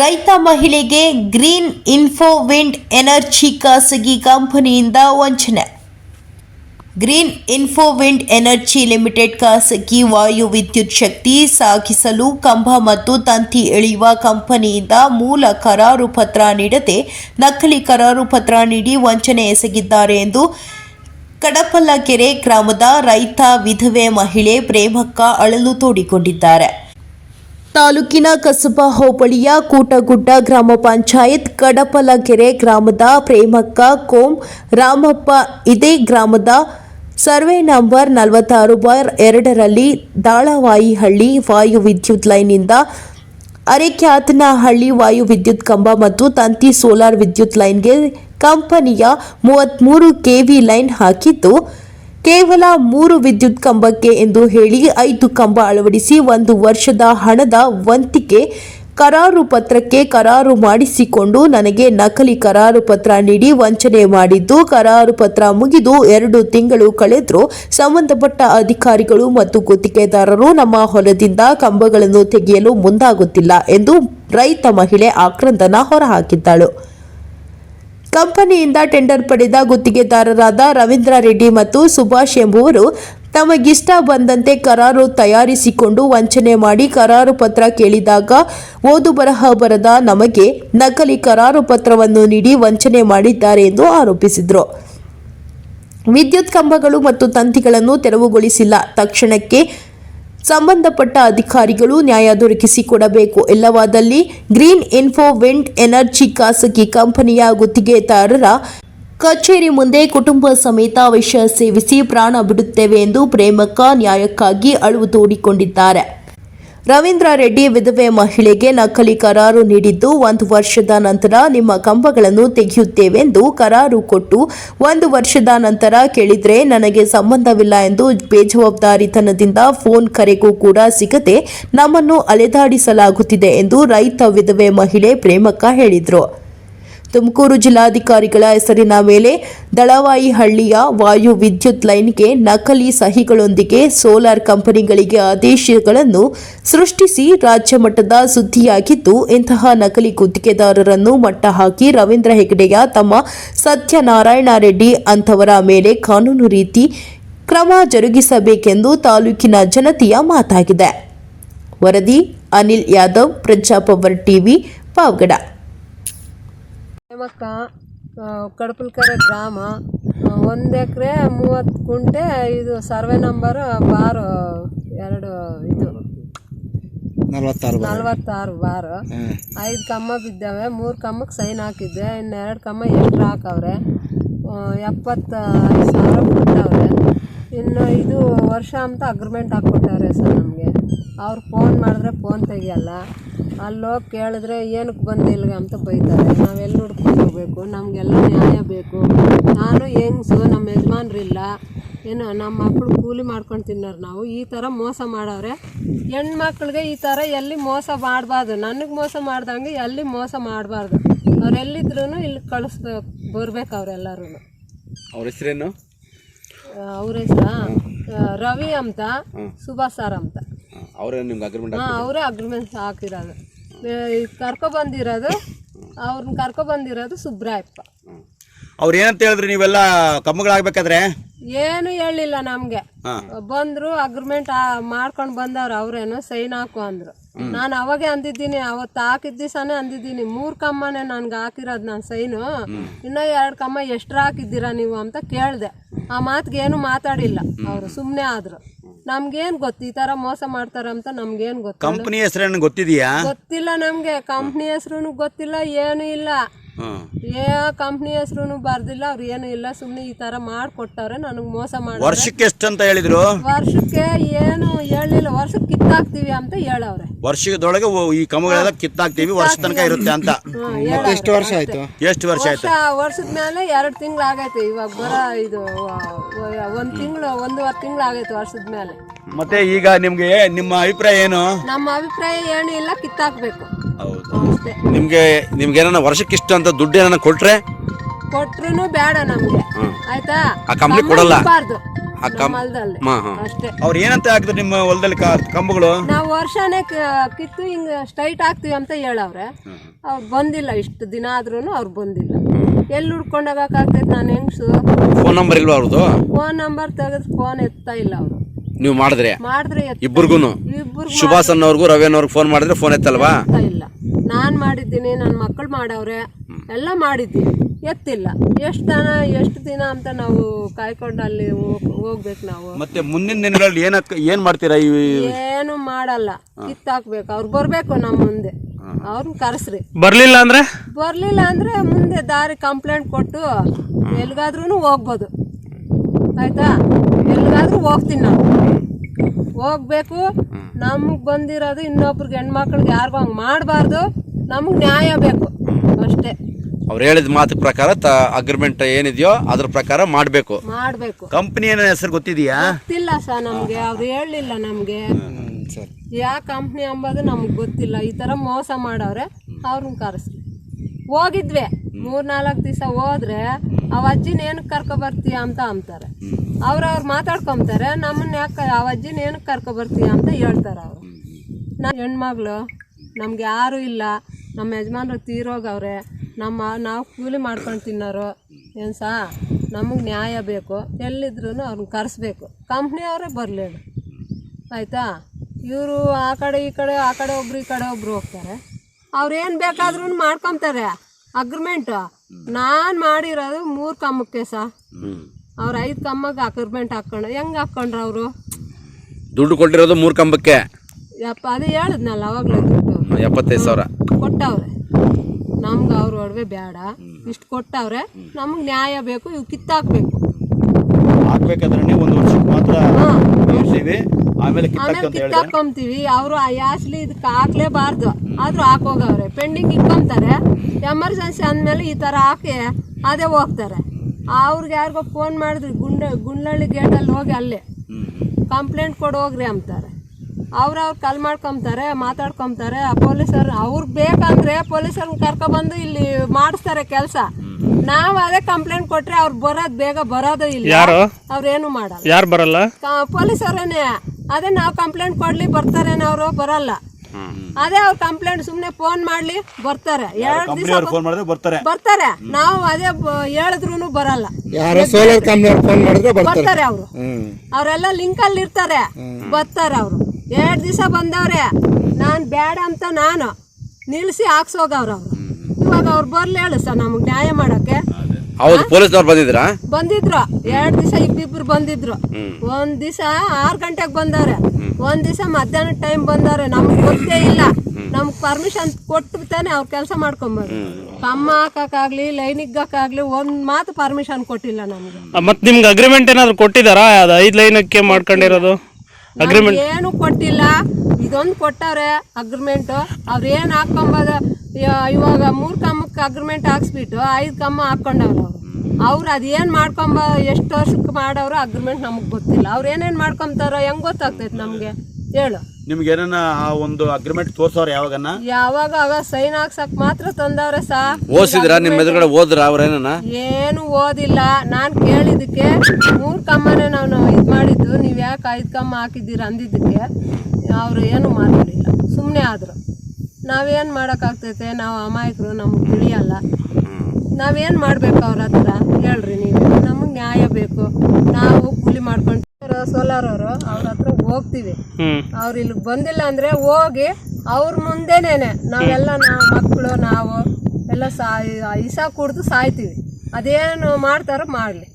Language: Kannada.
ರೈತ ಮಹಿಳೆಗೆ ಗ್ರೀನ್ ಇನ್ಫೋ ವಿಂಡ್ ಎನರ್ಜಿ ಖಾಸಗಿ ಕಂಪನಿಯಿಂದ ವಂಚನೆ. Green info wind energy limited ಖಾಸಗಿ ವಾಯು ವಿದ್ಯುತ್ ಶಕ್ತಿ ಸಾಗಿಸಲು ಕಂಬ ಮತ್ತು ತಂತಿ ಎಳೆಯುವ ಕಂಪನಿಯಿಂದ ಮೂಲ ಕರಾರು ಪತ್ರ ನೀಡದೆ ನಕಲಿ ಕರಾರು ಪತ್ರ ನೀಡಿ ವಂಚನೆ ಎಸಗಿದ್ದಾರೆ ಎಂದು ಕಡಪಲ್ಲಕೆರೆ ಗ್ರಾಮದ ರೈತ ವಿಧವೆ ಮಹಿಳೆ ಪ್ರೇಮಕ್ಕ ಅಳಲು ತೋಡಿಕೊಂಡಿದ್ದಾರೆ. ತಾಲೂಕಿನ ಕಸಬ ಹೋಬಳಿಯ ಕೂಟಗುಡ್ಡ ಗ್ರಾಮ ಪಂಚಾಯತ್ ಕಡಪಲಗೆರೆ ಗ್ರಾಮದ ಪ್ರೇಮಕ್ಕ ಕೋಂ ರಾಮಪ್ಪ. ಇದೇ ಗ್ರಾಮದ ಸರ್ವೆ ನಂಬರ್ ನಲವತ್ತಾರು ಬಾರ್ ಎರಡರಲ್ಲಿ ದಾಳವಾಯಿಹಳ್ಳಿ ವಾಯು ವಿದ್ಯುತ್ ಲೈನ್ನಿಂದ ಅರೆಖ್ಯಾತನಹಳ್ಳಿ ವಾಯು ವಿದ್ಯುತ್ ಕಂಬ ಮತ್ತು ತಂತಿ ಸೋಲಾರ್ ವಿದ್ಯುತ್ ಲೈನ್ಗೆ ಕಂಪನಿಯ ಮೂವತ್ತ್ಮೂರು ಕೆವಿ ಲೈನ್ ಹಾಕಿದ್ದು ಕೇವಲ ಮೂರು ವಿದ್ಯುತ್ ಕಂಬಕ್ಕೆ ಎಂದು ಹೇಳಿ ಐದು ಕಂಬ ಅಳವಡಿಸಿ ಒಂದು ವರ್ಷದ ಹಣದ ವಂತಿಕೆ ಕರಾರು ಪತ್ರಕ್ಕೆ ಕರಾರು ಮಾಡಿಸಿಕೊಂಡು ನನಗೆ ನಕಲಿ ಕರಾರು ಪತ್ರ ನೀಡಿ ವಂಚನೆ ಮಾಡಿದ್ದು. ಕರಾರು ಪತ್ರ ಮುಗಿದು ಎರಡು ತಿಂಗಳು ಕಳೆದರೂ ಸಂಬಂಧಪಟ್ಟ ಅಧಿಕಾರಿಗಳು ಮತ್ತು ಗುತ್ತಿಗೆದಾರರು ನಮ್ಮ ಹೊಲದಿಂದ ಕಂಬಗಳನ್ನು ತೆಗೆಯಲು ಮುಂದಾಗುತ್ತಿಲ್ಲ ಎಂದು ರೈತ ಮಹಿಳೆ ಆಕ್ರಂದನ ಹೊರಹಾಕಿದ್ದಾಳು. ಕಂಪನಿಯಿಂದ ಟೆಂಡರ್ ಪಡೆದ ಗುತ್ತಿಗೆದಾರರಾದ ರವೀಂದ್ರ ರೆಡ್ಡಿ ಮತ್ತು ಸುಭಾಷ್ ಎಂಬುವರು ತಮಗಿಷ್ಟ ಬಂದಂತೆ ಕರಾರು ತಯಾರಿಸಿಕೊಂಡು ವಂಚನೆ ಮಾಡಿ ಕರಾರು ಪತ್ರ ಕೇಳಿದಾಗ ಓದು ಬರಹ ಬರದ ನಮಗೆ ನಕಲಿ ಕರಾರು ಪತ್ರವನ್ನು ನೀಡಿ ವಂಚನೆ ಮಾಡಿದ್ದಾರೆ ಎಂದು ಆರೋಪಿಸಿದರು. ವಿದ್ಯುತ್ ಕಂಬಗಳು ಮತ್ತು ತಂತಿಗಳನ್ನು ತೆರವುಗೊಳಿಸಿಲ್ಲ. ತಕ್ಷಣಕ್ಕೆ ಸಂಬಂಧಪಟ್ಟ ಅಧಿಕಾರಿಗಳು ನ್ಯಾಯ ದೊರಕಿಸಿಕೊಡಬೇಕು. ಇಲ್ಲವಾದಲ್ಲಿ ಗ್ರೀನ್ ಇನ್ಫೋ ವಿಂಡ್ ಎನರ್ಜಿ ಖಾಸಗಿ ಕಂಪನಿಯ ಗುತ್ತಿಗೆದಾರರ ಕಚೇರಿ ಮುಂದೆ ಕುಟುಂಬ ಸಮೇತ ವಿಷ ಸೇವಿಸಿ ಪ್ರಾಣ ಬಿಡುತ್ತೇವೆ ಎಂದು ಪ್ರೇಮಕ್ಕ ನ್ಯಾಯಕ್ಕಾಗಿ ಅಳುವು ತೋಡಿಕೊಂಡಿದ್ದಾರೆ. ರವೀಂದ್ರ ರೆಡ್ಡಿ ವಿಧವೆ ಮಹಿಳೆಗೆ ನಕಲಿ ಕರಾರು ನೀಡಿದ್ದು, ಒಂದು ವರ್ಷದ ನಂತರ ನಿಮ್ಮ ಕಂಬಗಳನ್ನು ತೆಗೆಯುತ್ತೇವೆಂದು ಕರಾರು ಕೊಟ್ಟು, ಒಂದು ವರ್ಷದ ನಂತರ ಕೇಳಿದ್ರೆ ನನಗೆ ಸಂಬಂಧವಿಲ್ಲ ಎಂದು ಬೇಜವಾಬ್ದಾರಿತನದಿಂದ ಫೋನ್ ಕರೆಗೂ ಕೂಡ ಸಿಗದೆ ನಮ್ಮನ್ನು ಅಲೆದಾಡಿಸಲಾಗುತ್ತಿದೆ ಎಂದು ರೈತ ವಿಧವೆ ಮಹಿಳೆ ಪ್ರೇಮಕ್ಕ ಹೇಳಿದರು. ತುಮಕೂರು ಜಿಲ್ಲಾಧಿಕಾರಿಗಳ ಹೆಸರಿನ ಮೇಲೆ ದಳವಾಯಿ ಹಳ್ಳಿಯ ವಾಯು ವಿದ್ಯುತ್ ಲೈನ್ಗೆ ನಕಲಿ ಸಹಿಗಳೊಂದಿಗೆ ಸೋಲಾರ್ ಕಂಪನಿಗಳಿಗೆ ಆದೇಶಗಳನ್ನು ಸೃಷ್ಟಿಸಿ ರಾಜ್ಯ ಮಟ್ಟದ ಸುದ್ದಿಯಾಗಿದ್ದು, ಇಂತಹ ನಕಲಿ ಗುತ್ತಿಗೆದಾರರನ್ನು ಮಟ್ಟ ಹಾಕಿ ರವೀಂದ್ರ ಹೆಗಡೆಯ ತಮ್ಮ ಸತ್ಯನಾರಾಯಣ ರೆಡ್ಡಿ ಅಂತವರ ಮೇಲೆ ಕಾನೂನು ರೀತಿ ಕ್ರಮ ಜರುಗಿಸಬೇಕೆಂದು ತಾಲೂಕಿನ ಜನತೆಯ ಮಾತಾಗಿದೆ. ವರದಿ ಅನಿಲ್ ಯಾದವ್ ಪ್ರಜಾಪವರ್ ಟಿವಿ, ಪಾವಗಡ. ಹೇಮಕ್ಕ ಕಡಪಲ್ಕೆರೆ ಗ್ರಾಮ ಒಂದು ಎಕರೆ ಮೂವತ್ತು ಕುಂಟೆ ಇದು ಸರ್ವೆ ನಂಬರ್ ಬಾರು ಎರಡು ಇದು. ನಲವತ್ತಾರು ಬಾರಿ. ನಲ್ವತ್ತಾರು ಬಾರು. ಐದು ಕಮ್ಮ ಬಿದ್ದಾವೆ ಮೂರು ಕಮ್ಮಕ್ಕೆ ಸೈನ್ ಹಾಕಿದ್ದೆ ಇನ್ನು ಎರಡು ಕಮ್ಮ ಎಂಟ್ರು ಹಾಕವ್ರೆ. ಎಪ್ಪತ್ತು ಐದು ಸಾವಿರ ಕೊಟ್ಟವ್ರೆ. ಇನ್ನು ಇದು ವರ್ಷ ಅಂತ ಅಗ್ರಿಮೆಂಟ್ ಹಾಕ್ಕೊಟ್ಟವ್ರೆ ಸರ್ ನಮಗೆ. ಅವ್ರು ಫೋನ್ ಮಾಡಿದ್ರೆ ಫೋನ್ ತೆಗಿಯಲ್ಲ. ಅಲ್ಲೋಗಿ ಕೇಳಿದ್ರೆ ಏನಕ್ಕೆ ಬಂದಿಲ್ಲ ಅಂತ ಬೈತಾರೆ. ನಾವೆಲ್ಲಿ ಹುಡ್ಕೊಂಡು ಹೋಗಬೇಕು? ನಮಗೆಲ್ಲ ನ್ಯಾಯ ಬೇಕು. ನಾನು ಹೆಂಗ್ಸು? ನಮ್ಮ ಯಜಮಾನ್ರಿಲ್ಲ. ಏನು ನಮ್ಮ ಮಕ್ಕಳು ಕೂಲಿ ಮಾಡ್ಕೊಂಡು ತಿನ್ನೋರು ನಾವು. ಈ ಥರ ಮೋಸ ಮಾಡವ್ರೆ. ಹೆಣ್ಮಕ್ಳಿಗೆ ಈ ಥರ ಎಲ್ಲಿ ಮೋಸ ಮಾಡಬಾರ್ದು. ನನಗೆ ಮೋಸ ಮಾಡ್ದಂಗೆ ಎಲ್ಲಿ ಮೋಸ ಮಾಡಬಾರ್ದು. ಅವರೆಲ್ಲಿದ್ರೂ ಇಲ್ಲಿ ಕಳಿಸ್ಬೇಕು ಬರ್ಬೇಕು ಅವರೆಲ್ಲರೂ ಅವ್ರ ಹೆಸರೇನು? ಅವ್ರ ಹೆಸ್ರ? ರವಿ ಅಂತ ಸುಭಾಷ್ ಸರ್ ಅಂತ. ಅವರೇ ನಿಮ್ಗೆ ಅಗ್ರಿಮೆಂಟ್ ಹಾಂ ಅವರೇ ಅಗ್ರಿಮೆಂಟ್ ಹಾಕಿರೋದು. ಕರ್ಕೊ ಬಂದಿರೋದು ಅವ್ರನ್ನ ಕರ್ಕೊ ಬಂದಿರೋದು ಸುಬ್ರಾಯಪ್ಪ. ಅವ್ರು ಏನಂತ ಹೇಳಿದ್ರಿ ನೀವೆಲ್ಲ ಏನು ಹೇಳಿಲ್ಲ ನಮಗೆ. ಬಂದ್ರು ಅಗ್ರಿಮೆಂಟ್ ಮಾಡ್ಕೊಂಡು ಬಂದವ್ರು ಅವ್ರೇನು ಸೈನ್ ಹಾಕು ಅಂದ್ರು. ನಾನು ಅವಾಗೆ ಅಂದಿದ್ದೀನಿ ಅವತ್ತು ಹಾಕಿದ ದಿವಸನೇ ಅಂದಿದ್ದೀನಿ. ಮೂರು ಕಮ್ಮನೆ ನನ್ಗೆ ಹಾಕಿರೋದು ನಾನು ಸೈನು ಇನ್ನ ಎರಡು ಕಮ್ಮ ಎಷ್ಟ್ರ ಹಾಕಿದ್ದೀರಾ ನೀವು ಅಂತ ಕೇಳ್ದೆ. ಆ ಮಾತಿಗೆ ಏನು ಮಾತಾಡಿಲ್ಲ. ಅವರು ಸುಮ್ಮನೆ ಆದ್ರು. ನಮ್ಗೇನು ಗೊತ್ತು ಈ ತರ ಮೋಸ ಮಾಡ್ತಾರ ಅಂತ ನಮ್ಗೇನ್ ಗೊತ್ತು ಕಂಪನಿ ಹೆಸರೇನು ಗೊತ್ತಿದೆಯಾ? ಗೊತ್ತಿಲ್ಲ ನಮ್ಗೆ. ಕಂಪ್ನಿ ಹೆಸರು ಗೊತ್ತಿಲ್ಲ ಏನು ಇಲ್ಲ. ಏ ಕಂಪ್ನಿ ಹೆಸರು ಬರ್ದಿಲ್ಲ ಅವ್ರು ಏನು ಇಲ್ಲ ಸುಮ್ಮನೆ ಈ ತರ ಮಾಡ್ಕೊಟ್ಟವ್ರೆ ನನಗೆ ಮೋಸ ಮಾಡ ವರ್ಷಕ್ಕೆ ಎಷ್ಟಂತ ಅಂತ ಹೇಳಿದ್ರು? ವರ್ಷಕ್ಕೆ ಏನು ಹೇಳಿಲ್ಲ ವರ್ಷಕ್ಕೆ ಕಿತ್ತಾಕ್ತಿವಿ ಅಂತ ಹೇಳವ್ರೆ. ವರ್ಷದೊಳಗೆ ಈ ಕಮಗಳೆಲ್ಲ ಕಿತ್ತಾಕ್ತಿವಿ ವರ್ಷ ತನಕ ಇರುತ್ತೆ ಅಂತ. ಎಷ್ಟು ವರ್ಷ ಆಯ್ತು? ಎಷ್ಟು ವರ್ಷ ಆಯ್ತು? ವರ್ಷ ವರ್ಷದ ಮೇಲೆ ಎರಡು ತಿಂಗಳು ಆಗೈತೆ ಇವಾಗ ಬರ ಇದು ಒಂದು ತಿಂಗಳು ಒಂದೂವರೆ ತಿಂಗಳು ಆಗೈತೆ ವರ್ಷದ ಮೇಲೆ ಮತ್ತೆ ಈಗ ನಿಮ್ಗೆ ನಿಮ್ಮ ಅಭಿಪ್ರಾಯ ಏನು? ನಮ್ಮ ಅಭಿಪ್ರಾಯ ಏನು ಇಲ್ಲ ಕಿತ್ತಾಕ್ಬೇಕು. ನಿಮ್ಗೆ ನಿಮ್ಗೆ ಏನಾನ ವರ್ಷಕ್ಕೆ ಇಷ್ಟ ಅಂತ ದುಡ್ಡು ಏನಾನ ಕೊಟ್ರೆ? ಕೊಟ್ರು ಬೇಡ ನಮ್ಗೆ. ಆಯ್ತಾ? ಆ ಕಂಪ್ನಿ ಕೊಡಲ್ಲ? ಇರ್ಬಾರ್ದು ಆ ಕಂ ಹೊಲದಲ್ಲಿ. ಹಾ ಹಾ. ಅಷ್ಟೇ. ಅವ್ರು ಏನಂತ ಹಾಕಿದ್ರು ನಿಮ್ಮ ಹೊಲದಲ್ಲಿ ಕಾ- ಕಂಬಗಳು? ನಾವು ವರ್ಷನೇ ಕ- ಕಿತ್ತು ಹಿಂಗ ಸ್ಟ್ರೈಟ್ ಹಾಕ್ತಿವಿ ಅಂತ ಹೇಳವ್ರೆ. ಅವ್ರು ಬಂದಿಲ್ಲ ಇಷ್ಟು ದಿನ ಆದ್ರೂ ಅವ್ರು ಬಂದಿಲ್ಲ. ಎಲ್ಲಿ ಹುಡ್ಕೊಂಡೋಗಕ್ಕಾಗ್ತೈತೆ ನಾನು ಹೆಂಗ್ಸು? ಫೋನ್ ನಂಬರ್ ಇಲ್ವಾ ಅವ್ರದ್ದು ಫೋನ್ ನಂಬರ್ ತೆಗೆದು ಫೋನ್ ಎತ್ತಾ ಇಲ್ಲ ಅವರು. ನೀವು ಮಾಡಿದ್ರೆ? ಮಾಡಿದ್ರೆ ಎತ್ತ ಇಬ್ಬರಿಗೂನು? ಇಬ್ಬರು ಸುಭಾಷ್ ಅನ್ನೋರ್ಗು ರವಿ ಅನ್ನೋರ್ಗು ಫೋನ್ ಮಾಡಿದ್ರೆ ಫೋನ್ ಎತ್ತಲ್ವಾ? ಇಲ್ಲ. ನಾನು ಮಾಡಿದ್ದೀನಿ ನನ್ನ ಮಕ್ಕಳು ಮಾಡವ್ರೆ ಎಲ್ಲ ಮಾಡಿದ್ದೀನಿ. ಎತ್ತಿಲ್ಲ. ಎಷ್ಟು ದಿನ ಎಷ್ಟು ದಿನ ಅಂತ ನಾವು ಕಾಯ್ಕೊಂಡು ಅಲ್ಲಿ ಹೋಗ್- ಹೋಗ್ಬೇಕು ನಾವು. ಮತ್ತೆ ಮುಂದಿನ ದಿನಗಳಲ್ಲಿ ಏನ ಏನ್ ಮಾಡ್ತೀರಾ ಈ ಏನು ಮಾಡಲ್ಲ. ಕಿತ್ತಾಕ್ಬೇಕು. ಅವ್ರು ಬರ್ಬೇಕು ನಮ್ಮ ಮುಂದೆ. ಅವ್ರನ್ನ ಕರೆಸ್ರಿ. ಬರ್ಲಿಲ್ಲ ಅಂದ್ರೆ? ಬರ್ಲಿಲ್ಲ ಅಂದ್ರೆ ಮುಂದೆ ದಾರಿ ಕಂಪ್ಲೇಂಟ್ ಕೊಟ್ಟು ಎಲ್ಗಾದ್ರೂ ಹೋಗ್ಬೋದು. ಆಯ್ತಾ? ಎಲ್ಗಾದ್ರೂ ಹೋಗ್ತೀನಿ ನಾನು. ಹೋಗ್ಬೇಕು. ನಮಗ್ ಬಂದಿರೋದು ಇನ್ನೊಬ್ರಿಗೆ ಹೆಣ್ಮಕ್ಳಿಗೆ ಯಾರಿಗೂ ಹಂಗೆ ಮಾಡಬಾರ್ದು. ನಮ್ಗೆ ನ್ಯಾಯ ಬೇಕು. ಅಷ್ಟೇ. ಅವ್ರು ಹೇಳಿದ ಮಾತು ಪ್ರಕಾರ ಅಗ್ರಿಮೆಂಟ್ ಏನಿದೆಯೋ ಅದ್ರ ಪ್ರಕಾರ ಮಾಡಬೇಕು. ಮಾಡಬೇಕು. ಕಂಪ್ನಿ ಏನೋ ಹೆಸರು ಗೊತ್ತಿದೆಯಾ? ಗೊತ್ತಿಲ್ಲ ಸರ್ ನಮಗೆ. ಅವ್ರು ಹೇಳಲಿಲ್ಲ ನಮಗೆ. ಸರಿ. ಯಾವ ಕಂಪ್ನಿ ಅಂಬೋದು ನಮ್ಗೆ ಗೊತ್ತಿಲ್ಲ. ಈ ಥರ ಮೋಸ ಮಾಡವ್ರೆ. ಅವ್ರನ್ನ ಕರೆಸಿ ಹೋಗಿದ್ವಿ. ಮೂರ್ನಾಲ್ಕು ದಿವಸ ಹೋದ್ರೆ ಅವ ಅಜ್ಜಿನ ಏನಕ್ಕೆ ಕರ್ಕೊ ಬರ್ತೀಯ ಅಂತ ಅಂತಾರೆ. ಅವ್ರವ್ರು ಮಾತಾಡ್ಕೊಂತಾರೆ ನಮ್ಮನ್ನ ಯಾಕೆ ಅವ ಅಜ್ಜಿನ ಏನಕ್ಕೆ ಕರ್ಕೊಬರ್ತೀಯ ಅಂತ ಹೇಳ್ತಾರೆ ಅವರು. ನಾನು ಹೆಣ್ಮಗಳು, ನಮ್ಗೆ ಯಾರೂ ಇಲ್ಲ ನಮ್ಮ ಯಜಮಾನ್ರು ತೀರೋಗವ್ರೆ, ನಮ್ಮ ನಾವು ಕೂಲಿ ಮಾಡ್ಕೊಂಡು ತಿನ್ನೋರು, ಏನು ಸಾ? ನಮಗೆ ನ್ಯಾಯ ಬೇಕು ಎಲ್ಲಿದ್ರೂ ಅವ್ರನ್ನ ಕರೆಸ್ಬೇಕು. ಕಂಪ್ನಿಯವರೇ ಬರಲಿ ಆಯಿತಾ? ಇವರು ಆ ಕಡೆ ಈ ಕಡೆ, ಆ ಕಡೆ ಒಬ್ರು, ಈ ಕಡೆ ಒಬ್ರು ಹೋಗ್ತಾರೆ. ಅವ್ರು ಏನು ಬೇಕಾದ್ರೂ ಮಾಡ್ಕೊತಾರೆ ಅಗ್ರಿಮೆಂಟು ನಾನು ಮಾಡಿರೋದು ಮೂರು ಕಮ್ಮಕ್ಕೆ ಸಾ. ಅವ್ರು ಐದು ಕಂಬಕ್ಕೆ ಅಕ್ರಮೆಂಟ್ ಹಾಕೊಂಡು ಹೆಂಗ್ ಹಾಕೊಂಡ್ರ ಅವರು? ದುಡ್ಡು ಕೊಟ್ಟಿರೋದು ಮೂರು ಕಂಬಕ್ಕೆ. ಯಪ್ಪ ಅದೇ ಹೇಳಿದ್ನಲ್ಲ ಅವಾಗಲೇ ದುಡ್ಡು. ಎಪ್ಪತ್ತೈದು ಸಾವಿರ. ಕೊಟ್ಟವ್ರೆ. ನಮ್ಗೆ ಅವ್ರ ಒಡವೆ ಬೇಡ. ಇಷ್ಟು ಕೊಟ್ಟವ್ರೆ. ನಮಗೆ ನ್ಯಾಯ ಬೇಕು ಇವು ಕಿತ್ತಾಕ್ಬೇಕು. ಹಾಕ್ಬೇಕಾದ್ರೆ ಒಂದು ವರ್ಷಕ್ಕೆ ಮಾತ್ರ ಆಮೇಲೆ ಕಿತ್ತಾಕ್ತೀವಿ ಆಮೇಲೆ ಕಿತ್ತಾಕೊಂತೀವಿ. ಅವರು ಯಾಸ್ಲಿ ಇದಕ್ಕೆ ಹಾಕ್ಲೇಬಾರ್ದು. ಆದ್ರೂ ಹಾಕೋಗವ್ರೆ ಪೆಂಡಿಂಗ್ ಇಟ್ಕೊಂತಾರೆ ಎಮರ್ಜೆನ್ಸಿ ಅಂದಮೇಲೆ ಈ ಥರ ಹಾಕಿ ಅದೇ ಹೋಗ್ತಾರೆ. ಅವ್ರಿಗೆ ಯಾರಿಗೋ ಫೋನ್ ಮಾಡಿದ್ರಿ ಗುಂಡ ಗುಂಡ್ಲಳ್ಳಿ ಗೇಟಲ್ಲಿ ಹೋಗಿ ಅಲ್ಲೇ. ಕಂಪ್ಲೇಂಟ್ ಕೊಡು ಹೋಗ್ರಿ ಅಂತಾರೆ. ಅವ್ರವ್ರು ಕಲ್ ಮಾಡ್ಕೊಂತಾರೆ ಮಾತಾಡ್ಕೊಂತಾರೆ. ಆ ಪೊಲೀಸರು ಅವ್ರಿಗೆ ಬೇಕಂದ್ರೆ ಪೊಲೀಸರ್ನ ಕರ್ಕೊಬಂದು ಇಲ್ಲಿ ಮಾಡಿಸ್ತಾರೆ ಕೆಲಸ. ನಾವು ಅದೇ ಕಂಪ್ಲೇಂಟ್ ಕೊಟ್ರೆ ಅವ್ರು ಬರೋದ್ ಬೇಗ ಬರೋದು ಇಲ್ಲ. ಯಾರು? ಅವ್ರೇನು ಮಾಡಲ್ಲ. ಯಾರು ಬರಲ್ಲ? ಪೊಲೀಸರೇನೆ. ಅದೇ ನಾವು ಕಂಪ್ಲೇಂಟ್ ಕೊಡ್ಲಿ ಬರ್ತಾರೇನೋ ಅವರು ಬರಲ್ಲ. ಅದೇ ಅವ್ರು ಕಂಪ್ಲೇಂಟ್ ಸುಮ್ಮನೆ ಫೋನ್ ಮಾಡ್ಲಿ ಬರ್ತಾರೆ. ಎರಡು ದಿವಸ ಫೋನ್ ಮಾಡಿದ್ರೆ ಬರ್ತಾರೆ. ಬರ್ತಾರೆ. ನಾವು ಅದೇ ಹೇಳಿದ್ರು ಬರಲ್ಲ. ಯಾರೋ ಸೋಲಾರ್ ಕಂಪ್ನಿಯವ್ರು ಫೋನ್ ಮಾಡಿದ್ರೆ ಬರ್ತಾರೆ. ಬರ್ತಾರೆ ಅವರು. ಅವರೆಲ್ಲ ಲಿಂಕ್ ಅಲ್ಲಿ ಇರ್ತಾರೆ. ಬರ್ತಾರೆ ಅವರು. ಎರಡು ದಿವಸ ಬಂದವ್ರೆ. ನಾನ್ ಬೇಡ ಅಂತ ನಾನು ನಿಲ್ಸಿ ಹಾಕ್ಸೋಗವ್ರು ಅವ್ರು. ಇವಾಗ ಅವ್ರು ಬರ್ಲಿ ಹೇಳು ಸರ್ ನಮಗೆ ನ್ಯಾಯ ಮಾಡೋಕ್ಕೆ. ಹೌದು ಪೊಲೀಸ್ನವ್ರು ಬಂದಿದ್ರಾ? ಬಂದಿದ್ರು. ಎರಡ್ ದಿವಸ ಇಬ್ಬಿಬ್ರು ಬಂದಿದ್ರು. ಒಂದ್ ದಿವಸ ಆರ್ ಗಂಟೆಗೆ ಬಂದವ್ರೆ ಒಂದ್ ದಿವಸ ಮಧ್ಯಾಹ್ನ ಟೈಮ್ ಬಂದವ್ರೆ ನಮ್ಗೆ ಗೊತ್ತೇ ಇಲ್ಲ. ನಮ್ಗೆ ಪರ್ಮಿಷನ್ ಕೊಟ್ಟು ತಾನೆ ಅವ್ರ ಕೆಲಸ ಮಾಡ್ಕೊಂಬೋದು ಕಮ್ಮ ಹಾಕಕ್ಕಾಗ್ಲಿ ಲೈನ್ ಹಾಕಾಗ್ಲಿ ಒಂದ್ ಮಾತು ಪರ್ಮಿಷನ್ ಕೊಟ್ಟಿಲ್ಲ ನಮ್ಗೆ. ಮತ್ ನಿಮ್ಗೆ ಅಗ್ರಿಮೆಂಟ್ ಏನಾದ್ರು ಕೊಟ್ಟಿದಾರ? ಅದ್ ಐದ್ ಲೈನಕ್ಕೆ ಮಾಡ್ಕೊಂಡಿರೋದು? ಅಗ್ರಿಮೆಂಟ್ ಏನು ಕೊಟ್ಟಿಲ್ಲ. ಇದೊಂದು ಕೊಟ್ಟವ್ರೆ ಅಗ್ರಿಮೆಂಟ್ ಅವ್ರು ಏನು ಹಾಕೊಂಬದ ಇವಾಗ ಮೂರ್ ಕಮ್ಮಕ್ಕೆ ಅಗ್ರಿಮೆಂಟ್ ಹಾಕ್ಸ್ಬಿಟ್ಟು ಐದು ಕಮ್ಮ ಹಾಕ್ಕೊಂಡವ್ರು ಅವ್ರು. ಅದೇನು ಮಾಡ್ಕೊಂಬ ಎಷ್ಟು ವರ್ಷಕ್ಕೆ ಮಾಡೋರು ಅಗ್ರಿಮೆಂಟ್ ನಮಗೆ ಗೊತ್ತಿಲ್ಲ. ಅವ್ರು ಏನೇನ್ ಮಾಡ್ಕೊಂತಾರೋ ಹೆಂಗ್ ಗೊತ್ತಾಗ್ತೈತೆ ನಮ್ಗೆ? ಹೇಳು. ನಿಮ್ಗೆ ಏನನ್ನ ಆ ಒಂದು ಅಗ್ರಿಮೆಂಟ್ ತೋರ್ಸೋರು ಯಾವಾಗನ್ನ ಯಾವಾಗ ಅವ ಸೈನ್ ಹಾಕ್ಸಕ್ ಮಾತ್ರ ತಂದವ್ರೆ ಸಾ? ಓದಿದ್ರ ನಿಮ್ಮ ಎದುರುಗಡೆ ಓದ್ರ ಅವ್ರೇನ ಏನು ಓದಿಲ್ಲ. ನಾನು ಕೇಳಿದಕ್ಕೆ ಮೂರ್ ಕಮ್ಮನೆ ನಾವು ಇದು ಮಾಡಿದ್ದು. ನೀವು ಯಾಕೆ ಐದು ಕಮ್ಮ ಹಾಕಿದ್ದೀರ ಅಂದಿದ್ದಕ್ಕೆ? ಅವರು ಏನು ಮಾತಾಡಿಲ್ಲ ಸುಮ್ಮನೆ ಆದರು. ನಾವೇನು ಮಾಡೋಕ್ಕಾಗ್ತೈತೆ? ನಾವು ಅಮಾಯಕರು ನಮಗೆ ತಿಳಿಯಲ್ಲ. ನಾವೇನು ಮಾಡಬೇಕು ಅವ್ರ ಹತ್ರ? ಹೇಳ್ರಿ ನೀವು. ನಮಗೆ ನ್ಯಾಯ ಬೇಕು. ನಾವು ಕೂಲಿ ಮಾಡ್ಕೊಂಡು ಸೋಲಾರ್ ಅವರು ಅವ್ರ ಹತ್ರ ಹೋಗ್ತೀವಿ. ಅವ್ರು ಇಲ್ಲಿ ಬಂದಿಲ್ಲ ಅಂದ್ರೆ ಹೋಗಿ ಅವ್ರ ಮುಂದೆನೇ ನಾವೆಲ್ಲ ನಾವು ಮಕ್ಕಳು ನಾವು ಎಲ್ಲ ಸಾಯ್ ಇಸ ಕುಡ್ದು ಸಾಯ್ತೀವಿ. ಅದೇನು ಮಾಡ್ತಾರೋ ಮಾಡಲಿ.